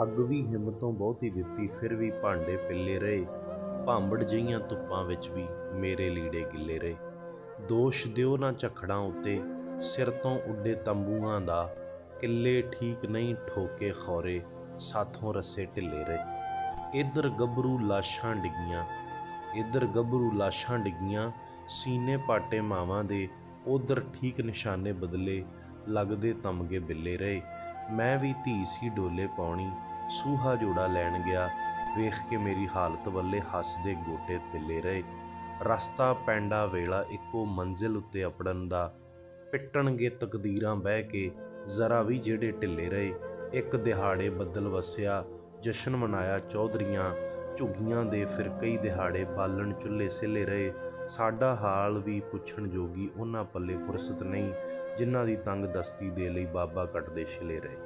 ਅੱਗ ਵੀ ਹਿੰਮਤੋਂ ਬਹੁਤੀ ਦਿੱਤੀ, ਫਿਰ ਵੀ ਭਾਂਡੇ ਪਿੱਲੇ ਰਹੇ। ਭਾਂਬੜ ਜਿਹੀਆਂ ਧੁੱਪਾਂ ਵਿੱਚ ਵੀ ਮੇਰੇ ਲੀੜੇ ਗਿੱਲੇ ਰਹੇ। ਦੋਸ਼ ਦਿਓ ਨਾ ਝਖੜਾਂ ਉੱਤੇ, ਸਿਰ ਤੋਂ ਉੱਡੇ ਤੰਬੂਆਂ ਦਾ। ਕਿੱਲੇ ਠੀਕ ਨਹੀਂ ਠੋਕੇ ਖੌਰੇ, ਸਾਥੋਂ ਰਸੇ ਢਿੱਲੇ ਰਹੇ। ਇੱਧਰ ਗੱਭਰੂ ਲਾਸ਼ਾਂ ਡਿੱਗੀਆਂ, ਇੱਧਰ ਗੱਭਰੂ ਲਾਸ਼ਾਂ ਡਿੱਗੀਆਂ, ਸੀਨੇ ਪਾਟੇ ਮਾਵਾਂ ਦੇ, ਉਧਰ ਠੀਕ ਨਿਸ਼ਾਨੇ ਬਦਲੇ, ਲੱਗਦੇ ਤਮਗੇ ਬਿੱਲੇ ਰਹੇ। ਮੈਂ ਵੀ ਧੀ ਸੀ ਡੋਲੇ ਪਾਉਣੀ, ਸੂਹਾ ਜੋੜਾ ਲੈਣ ਗਿਆ। ਵੇਖ ਕੇ ਮੇਰੀ ਹਾਲਤ ਵੱਲੇ ਹੱਸਦੇ ਗੋਟੇ ਤਿੱਲੇ ਰਹੇ। ਰਸਤਾ, ਪੈਂਡਾ, ਵੇਲਾ ਇੱਕੋ ਮੰਜ਼ਿਲ ਉੱਤੇ ਅਪੜਨ ਦਾ। ਪਿੱਟਣਗੇ ਤਕਦੀਰਾਂ ਬਹਿ ਕੇ, ਜ਼ਰਾ ਵੀ ਜਿਹੜੇ ਢਿੱਲੇ ਰਹੇ। ਇੱਕ ਦਿਹਾੜੇ ਬੱਦਲ ਵਸਿਆ, ਜਸ਼ਨ ਮਨਾਇਆ ਚੌਧਰੀਆਂ। ਝੁੱਗੀਆਂ ਦੇ ਫਿਰ ਕਈ ਦਿਹਾੜੇ ਬਾਲਣ ਚੁੱਲ੍ਹੇ ਸਿੱਲੇ ਰਹੇ। ਸਾਡਾ ਹਾਲ ਵੀ ਪੁੱਛਣ ਜੋਗੀ ਉਹਨਾਂ ਪੱਲੇ ਫੁਰਸਤ ਨਹੀਂ, ਜਿਨ੍ਹਾਂ ਦੀ ਤੰਗ ਦਸਤੀ ਦੇ ਲਈ ਬਾਬਾ ਕੱਟਦੇ ਛਿਲੇ ਰਹੇ।